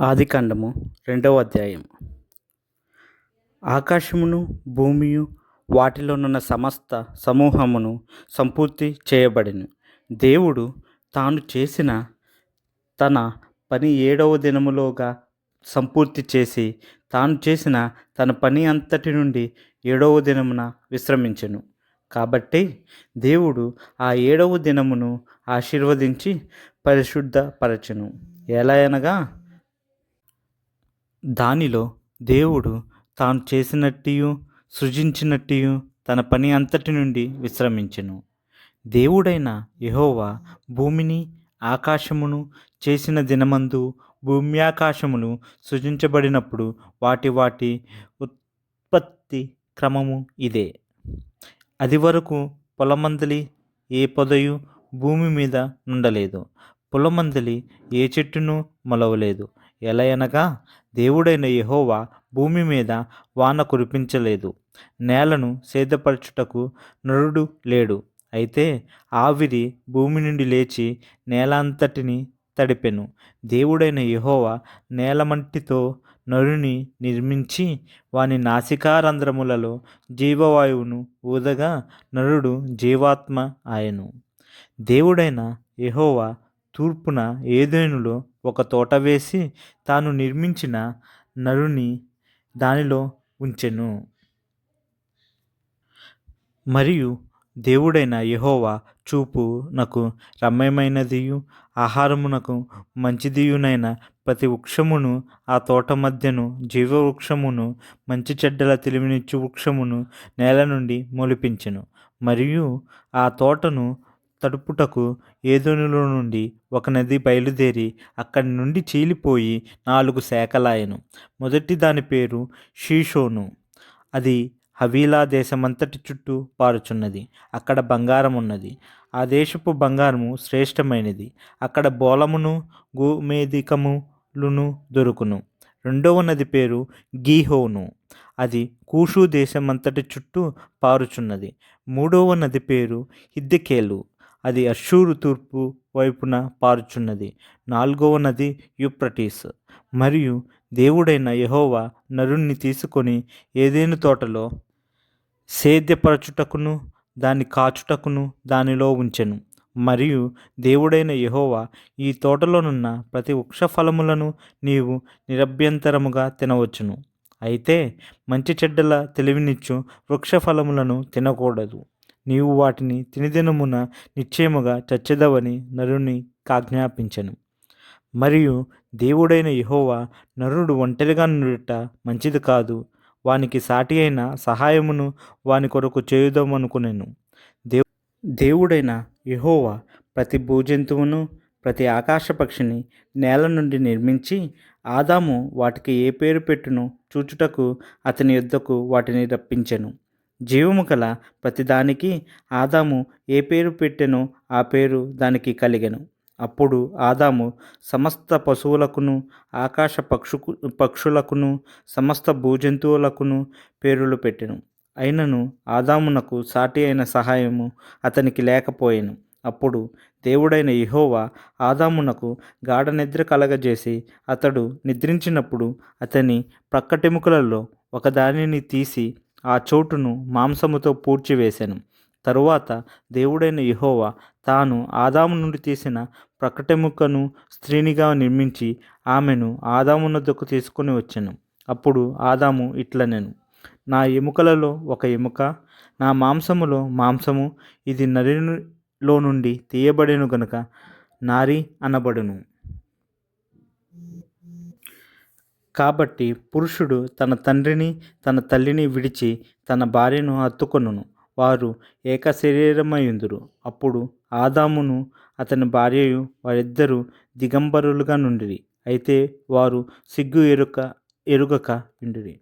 ఆదికాండము రెండవ అధ్యాయం. ఆకాశమును భూమియు వాటిలోనున్న సమస్త సమూహమును సంపూర్తి చేయబడిను. దేవుడు తాను చేసిన తన పని ఏడవ దినములోగా సంపూర్తి చేసి తాను చేసిన తన పని అంతటి నుండి ఏడవ దినమున విశ్రమించెను. కాబట్టి దేవుడు ఆ ఏడవ దినమును ఆశీర్వదించి పరిశుద్ధపరచెను. ఎలా అనగా దానిలో దేవుడు తాను చేసినట్టు సృజించినట్టు తన పని అంతటి నుండి విశ్రమించెను. దేవుడైన యహోవా భూమిని ఆకాశమును చేసిన దినమందు భూమి ఆకాశములు సృజించబడినప్పుడు వాటి వాటి ఉత్పత్తి క్రమము ఇదే. అది వరకు పొలమందలి ఏ పొదయు భూమి మీద ఉండలేదు పొలమందలి ఏ చెట్టును మొలవలేదు. ఎలా అనగా దేవుడైన యహోవా భూమి మీద వాన కురిపించలేదు. నేలను సేదపరచుటకు నరుడు లేడు. అయితే ఆవిరి భూమి నుండి లేచి నేల అంతటిని తడిపెను. దేవుడైన యహోవా నేలమంటితో నరుని నిర్మించి వాని నాసికారంధ్రములలో జీవవాయువును ఊదగా నరుడు జీవాత్మ ఆయను. దేవుడైన యహోవా తూర్పున ఏదేనులో ఒక తోట వేసి తాను నిర్మించిన నరుని దానిలో ఉంచెను. మరియు దేవుడైన యహోవా చూపు నాకు రమ్యమైనదియు ఆహారమునకు మంచిదియునైన ప్రతి వృక్షమును ఆ తోట మధ్యను జీవవృక్షమును మంచి చెడ్డల తెలివినిచ్చు వృక్షమును నేల నుండి మొలిపించెను. మరియు ఆ తోటను తడుపుటకు ఏదోనులో నుండి ఒక నది బయలుదేరి అక్కడి నుండి చీలిపోయి నాలుగు శాఖలాయను. మొదటి దాని పేరు షీషోను. అది హవీలా దేశమంతటి చుట్టూ పారుచున్నది. అక్కడ బంగారం ఉన్నది ఆ దేశపు బంగారము శ్రేష్టమైనది. అక్కడ బోలమును గోమేధికములును దొరుకును. రెండవ నది పేరు గీహోను. అది కూషు దేశమంతటి చుట్టూ పారుచున్నది. మూడవ నది పేరు హిద్దెకేలు. అది అషూరు తూర్పు వైపున పారుచున్నది. నాలుగవ నది యూప్రటీస్. మరియు దేవుడైన యహోవా నరుణ్ణి తీసుకొని ఏదేను తోటలో సేద్యపరచుటకును దాన్ని కాచుటకును దానిలో ఉంచెను. మరియు దేవుడైన యహోవా ఈ తోటలోనున్న ప్రతి వృక్ష ఫలములను నీవు నిరభ్యంతరముగా తినవచ్చును. అయితే మంచి చెడ్డల తెలివినిచ్చు వృక్ష ఫలములను తినకూడదు. నీవు వాటిని తినిదినమున నిశ్చయముగా చచ్చెదవని నరుని కాజ్ఞాపించను. మరియు దేవుడైన యహోవా నరుడు ఒంటరిగా నుండుట మంచిది కాదు. వానికి సాటి అయిన సహాయమును వాని కొరకు చేయుదామనుకునేను. దేవు దేవుడైన యహోవా ప్రతి భూజంతువును ప్రతి ఆకాశ పక్షిని నేల నుండి నిర్మించి ఆదాము వాటికి ఏ పేరు పెట్టును చూచుటకు అతని యుద్ధకు వాటిని రప్పించెను. జీవము గల ప్రతిదానికి ఆదాము ఏ పేరు పెట్టెనో ఆ పేరు దానికి కలిగెను. అప్పుడు ఆదాము సమస్త పశువులకును ఆకాశ పక్షుకు పక్షులకును సమస్త భూజంతువులకును పేరులు పెట్టెను. అయినను ఆదామునకు సాటి అయిన సహాయము అతనికి లేకపోయాను. అప్పుడు దేవుడైన ఇహోవా ఆదామునకు గాఢ నిద్ర కలగజేసి అతడు నిద్రించినప్పుడు అతని ప్రక్కటెముకలలో ఒకదానిని తీసి ఆ చోటును మాంసముతో పూడ్చివేశాను తరువాత దేవుడైన యహోవా తాను ఆదాము నుండి తీసిన ప్రకటెముకను స్త్రీనిగా నిర్మించి ఆమెను ఆదామునద్దకు తీసుకొని వచ్చాను. అప్పుడు ఆదాము ఇట్ల నేను నా ఎముకలలో ఒక ఎముక నా మాంసములో మాంసము ఇది నరిలో నుండి తీయబడెను గనుక నారి అనబడును. కాబట్టి పురుషుడు తన తండ్రిని తన తల్లిని విడిచి తన భార్యను హత్తుకొనును. వారు ఏక శరీరమయుందురు అప్పుడు ఆదామును అతని భార్యయు వారిద్దరూ దిగంబరులుగా నుండిరి. అయితే వారు సిగ్గు ఎరుక ఎరుగక ఉండిరి